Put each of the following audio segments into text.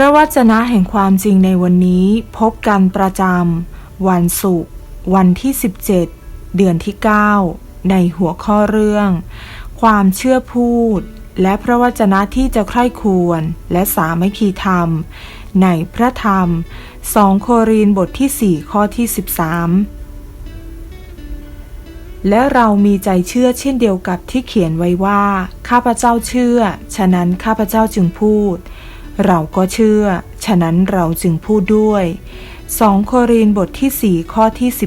ระวจนะแห่งความจริงในวันนี้พบกันประจำวันศุกร์วันที่ 17 เดือนที่ 9 ในหัวข้อเรื่อง ความเชื่อพูด และพระวจนะที่จะใคร่ควรและสามัคคีธรรม ในพระธรรม 2 โครินธ์บทที่ 4 ข้อที่ 13 และเรามีใจเชื่อเช่นเดียวกับที่เขียนไว้ว่า ข้าพเจ้าเชื่อ ฉะนั้นข้าพเจ้าจึงพูด เราก็เชื่อ ฉะนั้นเราจึงพูดด้วย 2 โครินบทที่ 4 ข้อที่ 13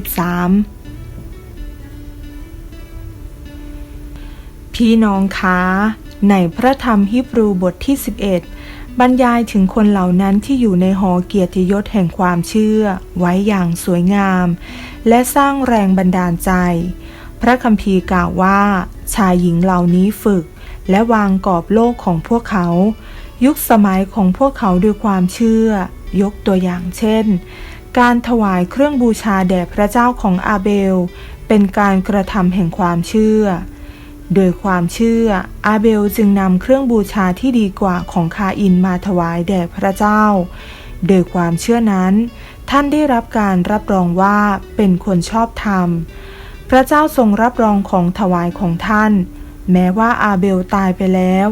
พี่น้องคะในพระธรรมฮิบรูบทที่ 11 บรรยายถึงคนเหล่านั้นที่อยู่ในหอเกียรติยศแห่งความเชื่อ ไว้อย่างสวยงาม และสร้างแรงบันดาลใจ พระคัมภีร์กล่าวว่า ชายหญิงเหล่านี้ฝึก และวางกรอบโลกของพวกเขา ยุคสมัยของพวกเขาด้วยความเชื่อ ยกตัวอย่างเช่น การถวายเครื่องบูชาแด่พระเจ้าของอาเบล เป็นการกระทำแห่งความเชื่อ โดยความเชื่ออาเบลจึงนำเครื่องบูชาที่ดีกว่าของคาอินมาถวายแด่พระเจ้า โดยความเชื่อนั้น ท่านได้รับการรับรองว่าเป็นคนชอบธรรม พระเจ้าทรงรับรองของถวายของท่าน แม้ว่าอาเบลตายไปแล้ว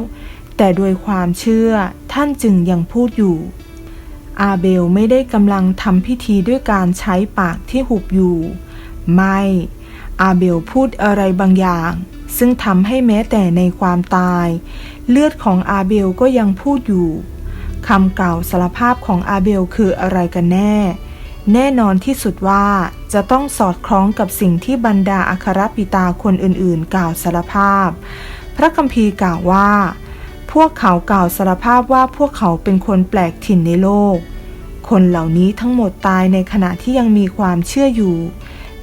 แต่โดยความเชื่อท่านจึงยังพูดอยู่ อาเบลไม่ได้กำลังทำพิธีด้วยการใช้ปากที่หุบอยู่ ไม่ อาเบลพูดอะไรบางอย่าง ซึ่งทำให้แม้แต่ในความตาย เลือดของอาเบลก็ยังพูดอยู่คำกล่าวสารภาพของอาเบลคืออะไรกันแน่ แน่นอนที่สุดว่าจะต้องสอดคล้องกับสิ่งที่บรรดาอัครปิตาคนอื่นๆ กล่าวสารภาพ พระคัมภีร์กล่าวว่า พวกเขากล่าวสารภาพว่าพวกเขาเป็นคนแปลกถิ่นในโลก คนเหล่านี้ทั้งหมดตายในขณะที่ยังมีความเชื่ออยู่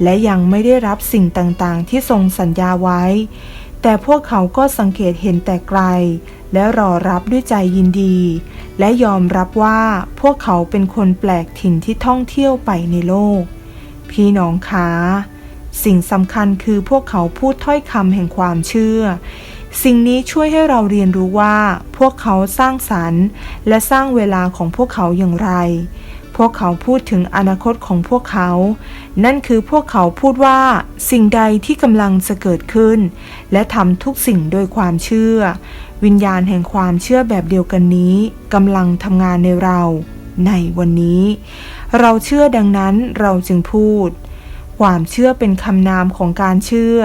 และยังไม่ได้รับสิ่งต่างๆ ที่ทรงสัญญาไว้ แต่พวกเขาก็สังเกตเห็นแต่ไกล และรอรับด้วยใจยินดี และยอมรับว่าพวกเขาเป็นคนแปลกถิ่นที่ท่องเที่ยวไปในโลก พี่น้องคะสิ่งสำคัญคือพวกเขาพูดถ้อยคำแห่งความเชื่อ สิ่งนี้ช่วยให้เราเรียนรู้ว่า พวกเขาสร้างสรรค์ และสร้างเวลาของพวกเขาอย่างไร พวกเขาพูดถึงอนาคตของพวกเขา นั่นคือพวกเขาพูดว่า สิ่งใดที่กำลังจะเกิดขึ้น และทำทุกสิ่งโดยความเชื่อ วิญญาณแห่งความเชื่อแบบเดียวกันนี้กำลังทำงานในเราในวันนี้ เราเชื่อดังนั้นเราจึงพูด ความเชื่อเป็นคำนามของการเชื่อ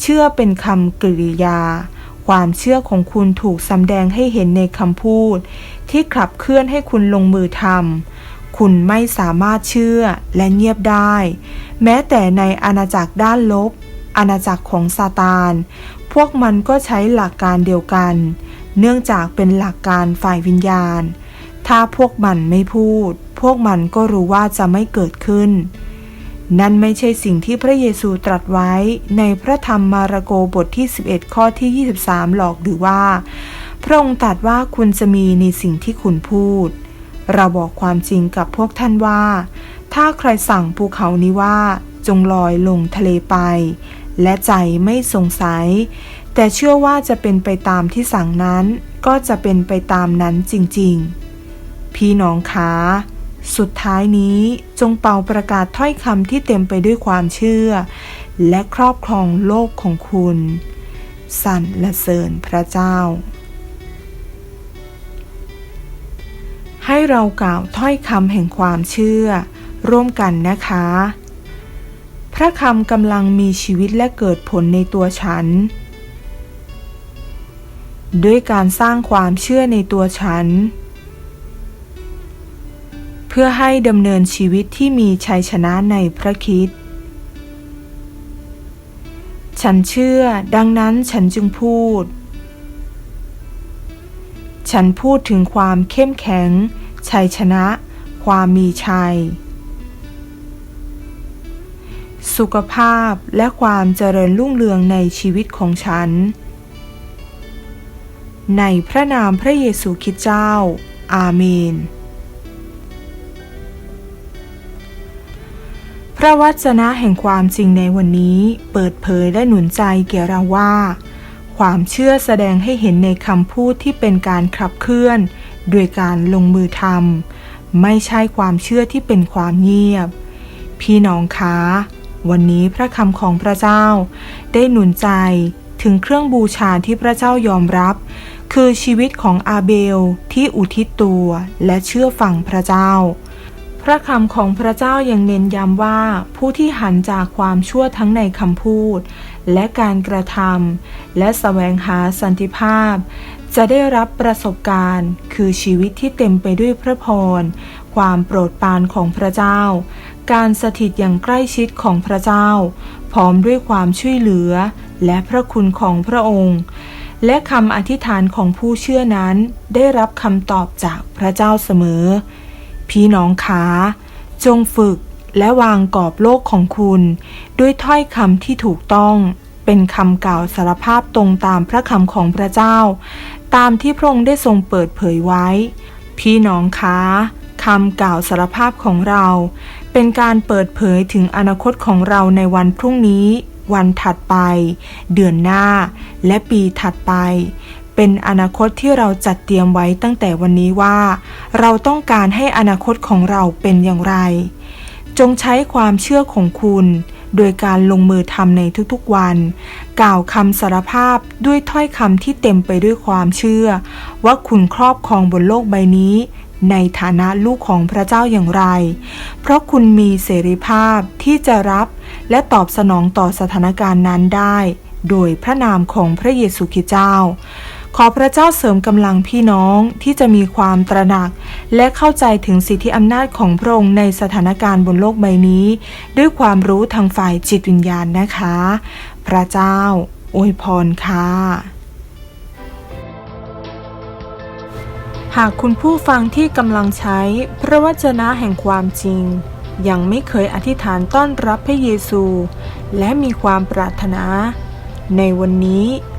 เชื่อเป็นคำกริยา ความเชื่อของคุณถูกสำแดงให้เห็นในคำพูด ที่ขับเคลื่อนให้คุณลงมือทำคุณไม่สามารถเชื่อและเงียบได้ แม้แต่ในอาณาจักรด้านลบ อาณาจักรของซาตาน พวกมันก็ใช้หลักการเดียวกัน เนื่องจากเป็นหลักการฝ่ายวิญญาณ ถ้าพวกมันไม่พูด พวกมันก็รู้ว่าจะไม่เกิดขึ้น นั่นไม่ใช่สิ่งที่พระเยซูตรัสไว้ในพระธรรมมาระโกบทที่ 11 ข้อที่ 23หลอกหรือว่า พระองค์ตรัสว่าคุณจะมีในสิ่งที่คุณพูด เราบอกความจริงกับพวกท่านว่า ถ้าใครสั่งภูเขานี้ว่าจงลอยลงทะเลไป และใจไม่สงสัย แต่เชื่อว่าจะเป็นไปตามที่สั่งนั้น ก็จะเป็นไปตามนั้นจริงๆ พี่น้องคะ สุดท้ายนี้จงเป่าประกาศถ้อยคำที่เต็มไปด้วยความเชื่อ และครอบครองโลกของคุณ สั่นและเสริญพระเจ้า ให้เรากล่าวถ้อยคำแห่งความเชื่อ ร่วมกันนะคะ พระคำกำลังมีชีวิตและเกิดผลในตัวฉัน ด้วยการสร้างความเชื่อในตัวฉัน เพื่อให้ดำเนินชีวิตที่มีชัยชนะในพระคริสต์ฉันเชื่อดังนั้นฉันจึงพูด ฉันพูดถึงความเข้มแข็ง ชัยชนะ ความมีชัย สุขภาพและความเจริญรุ่งเรืองในชีวิตของฉัน ในพระนามพระเยซูคริสต์เจ้า อาเมน พระวจนะแห่งความจริงในวันนี้เปิดเผยและหนุนใจแก่เราว่า ความเชื่อแสดงให้เห็นในคำพูดที่เป็นการขับเคลื่อน โดยการลงมือทำไม่ใช่ความเชื่อที่เป็นความเงียบ พี่น้องคะวันนี้พระคำของพระเจ้า ได้หนุนใจถึงเครื่องบูชาที่พระเจ้ายอมรับ คือชีวิตของอาเบลที่อุทิศตัวและเชื่อฟังพระเจ้า พระคำของพระเจ้ายังเน้นย้ำว่า ผู้ที่หันจากความชั่วทั้งในคำพูด และการกระทำและแสวงหาสันติภาพ จะได้รับประสบการณ์ คือชีวิตที่เต็มไปด้วยพระพร ความโปรดปรานของพระเจ้า การสถิตอย่างใกล้ชิดของพระเจ้า พร้อมด้วยความช่วยเหลือ และพระคุณของพระองค์ และคำอธิษฐานของผู้เชื่อนั้น ได้รับคำตอบจากพระเจ้าเสมอ พี่น้องขาจงฝึกและวางกรอบโลกของคุณ ด้วยถ้อยคำที่ถูกต้อง เป็นคำกล่าวสารภาพตรงตามพระคำของพระเจ้า ตามที่พระองค์ได้ทรงเปิดเผยไว้ พี่น้องคะคำกล่าวสารภาพของเรา เป็นการเปิดเผยถึงอนาคตของเราในวันพรุ่งนี้ วันถัดไป เดือนหน้า และปีถัดไป เป็นอนาคตที่เราจัดเตรียมไว้ตั้งแต่วันนี้ว่า เราต้องการให้อนาคตของเราเป็นอย่างไร จงใช้ความเชื่อของคุณ โดยการลงมือทำในทุกๆวัน กล่าวคำสารภาพด้วยถ้อยคำที่เต็มไปด้วยความเชื่อ ว่าคุณครอบครองบนโลกใบนี้ ในฐานะลูกของพระเจ้าอย่างไร เพราะคุณมีเสรีภาพที่จะรับและตอบสนองต่อสถานการณ์นั้นได้โดยพระนามของพระเยซูคริสต์เจ้า ขอพระเจ้าเสริมกำลังพี่น้องที่จะมีความตระหนัก และเข้าใจถึงสิทธิอำนาจของพระองค์ในสถานการณ์บนโลกใบนี้ ด้วยความรู้ทางฝ่ายจิตวิญญาณนะคะ พระเจ้าอวยพรค่ะหากคุณผู้ฟังที่กำลังใช้พระวจนะแห่งความจริง ยังไม่เคยอธิษฐานต้อนรับพระเยซู และมีความปรารถนา ในวันนี้